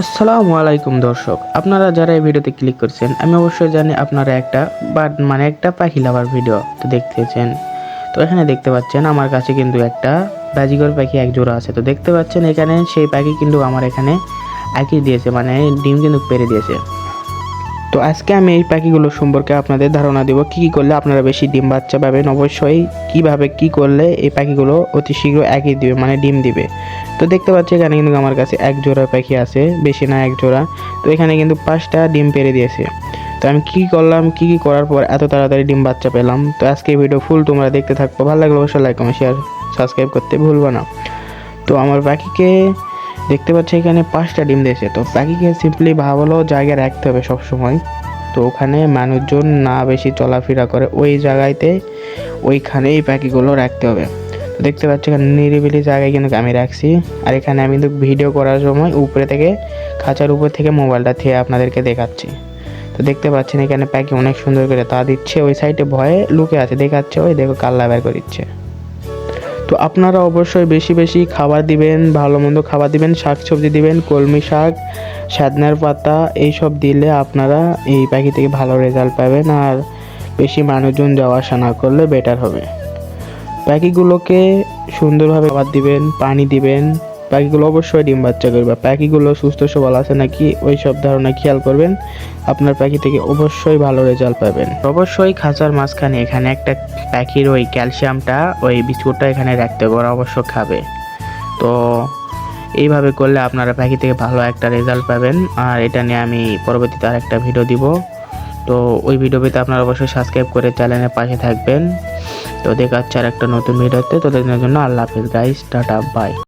আসসালামু আলাইকুম দর্শক, আপনারা যারা এই ভিডিওতে ক্লিক করছেন, আমি অবশ্যই জানি আপনারা একটা বার্ড মানে একটা পাখি লাভার ভিডিও তো দেখতেছেন। তো এখানে দেখতে পাচ্ছেন আমার কাছে কিন্তু একটা বাজিগর পাখি এক জোড়া আছে। তো দেখতে পাচ্ছেন এখানে সেই পাখি কিন্তু আমার এখানে একই দিয়েছে মানে ডিম কিন্তু পেরে দিয়েছে। তো আজকে আমি এই পাখিগুলো সম্পর্কে আপনাদের ধারণা দেব, কী কী করলে আপনারা বেশি ডিম বাচ্চা পাবেন, অবশ্যই কীভাবে কি করলে এই পাখিগুলো অতি শীঘ্র একই দিবে মানে ডিম দিবে। তো দেখতে পাচ্ছি, এখানে কিন্তু আমার কাছে এক জোড়া পাখি আছে, বেশি না এক জোড়া। তো এখানে কিন্তু পাঁচটা ডিম পেরে দিয়েছে। তো আমি কী করলাম, কী কী করার পর এত তাড়াতাড়ি ডিম বাচ্চা পেলাম। তো আজকে ভিডিও ফুল তোমরা দেখতে থাকব ভালো লাগলে অবশ্যই লাইক কমেন্ট শেয়ার সাবস্ক্রাইব করতে ভুলবো না। তো আমার পাখিকে দেখতে পাচ্ছি, এখানে পাঁচটা ডিম দিয়েছে। তো পাখিকে সিম্পলি ভালো জায়গায় রাখতে হবে সব সময় তো ওখানে মানুষজন না বেশি চলাফেরা করে, ওই জায়গাতে ওইখানেই পাখিগুলো রাখতে হবে। দেখতে পাচ্ছি এখানে নিরিবিলি জায়গায় কিন্তু আমি রাখছি। আর এখানে আমি কিন্তু ভিডিও করার সময় উপরে থেকে খাঁচার উপর থেকে মোবাইলটা থেকে আপনাদেরকে দেখাচ্ছি। তো দেখতে পাচ্ছেন এখানে পাখি অনেক সুন্দর করে তা দিচ্ছে। ওই সাইডে ভয়ে লুকে আছে, দেখাচ্ছে। ওই দেখো, কাল্লা বের করে দিচ্ছে। তো আপনারা অবশ্যই বেশি বেশি খাবার দিবেন, ভালো মন্দ খাবার দিবেন শাক সবজি দিবেন, কলমি শাক সাদনার পাতা, এইসব দিলে আপনারা এই পাখি থেকে ভালো রেজাল্ট পাবেন। আর বেশি মানুষজন যাওয়া আসা না করলে বেটার হবে। পাখিগুলোকে সুন্দরভাবে খাবার দিবেন, পানি দিবেন। পাখিগুলো অবশ্যই ডিম বাচ্চা করবে। পাখিগুলো সুস্থ সবল আছে নাকি, ওই সব ধারণা খেয়াল করবেন। আপনার পাখি থেকে অবশ্যই ভালো রেজাল্ট পাবেন। অবশ্যই খাঁচার মাঝখানে এখানে একটা পাখির ওই ক্যালসিয়ামটা, ওই বিস্কুটটা এখানে রাখতে ওরা অবশ্য খাবে। তো এইভাবে করলে আপনারা পাখি থেকে ভালো একটা রেজাল্ট পাবেন। আর এটা নিয়ে আমি পরবর্তীতে আর একটা ভিডিও দিব। তো ওই ভিডিও পেতে আপনারা অবশ্যই সাবস্ক্রাইব করে চ্যানেলের পাশে থাকবেন। তো দেখাচ্ছে আর একটা নতুন ভিডিওতে তোদের জন্য আল্লাহ হাফিজ গাইস টাটা বাই